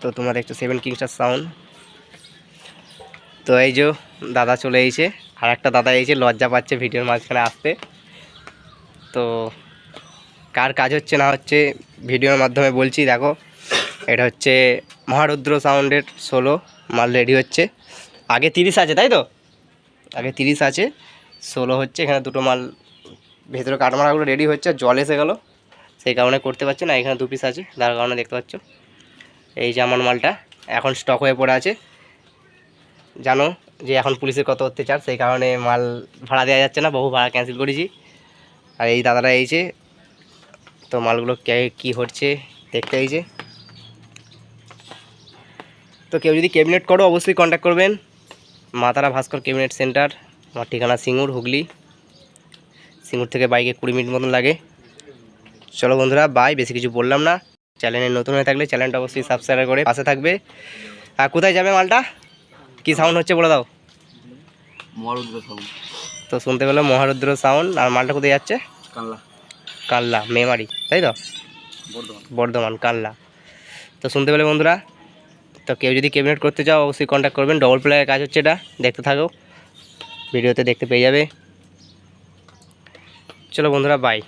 তো তোমরা দেখছ সেভেন কিংস্টার সাউন্ড তো এই যে দাদা চলে এসেছে, আর একটা দাদা এসেছে লজ্জা পাচ্ছে ভিডিওর মাঝখানে আসতে। তো কার কাজ হচ্ছে না হচ্ছে ভিডিওর মাধ্যমে বলছি, দেখো, এটা হচ্ছে মহারুদ্র সাউন্ডের ষোলো মাল রেডি হচ্ছে। আগে তিরিশ আছে, তাই তো? আগে তিরিশ আছে ষোলো হচ্ছে, এখানে দুটো মাল ভেতরে কাঠমারাগুলো রেডি হচ্ছে জল এসে গেলো। সেই কারণে করতে পারছি না, এখানে দু পিস আছে যার কারণে দেখতে পাচ্ছ। এই যে আমার মালটা এখন স্টক হয়ে পড়ে আছে। জানো যে এখন পুলিশের কত অত্যাচার, সেই কারণে মাল ভাড়া দেওয়া যাচ্ছে না, বহু ভাড়া ক্যান্সেল করেছি। আর এই দাদারা এই যে, তো মালগুলো কে, কী হচ্ছে দেখতে এইছে তো কেউ যদি ক্যাবিনেট করো, অবশ্যই কন্ট্যাক্ট করবেন। মাতারা ভাস্কর ক্যাবিনেট সেন্টার আমার ঠিকানা সিঙ্গুর, হুগলি। সিঙ্গুর থেকে বাইকে কুড়ি মিনিট মতন লাগে। চলো বন্ধুরা বাই বেশি কিছু বললাম না। চ্যানেলে নতুন হয়ে থাকলে চ্যানেলটা অবশ্যই সাবস্ক্রাইব করে পাশে থাকবে। আর কোথায় যাবে মালটা? কি সাউন্ড হচ্ছে বলে দাও। মরুদ্র সাউন্ড তো শুনতে পেল মহারুদ্র সাউন্ড আর মালটা কোথায় যাচ্ছে? কাল্লা কাল্লা মেমারি তাই তো? বর্ধমান। বর্ধমান কাল্লা তো শুনতে পেলে বন্ধুরা তো কেউ যদি ক্যাবিনেট করতে চাও অবশ্যই কন্ট্যাক্ট করবেন। ডবল প্লেয়ারের কাজ হচ্ছে এটা দেখতে থাকো। ভিডিওতে দেখতে পেয়ে যাবে। চলো বন্ধুরা বাই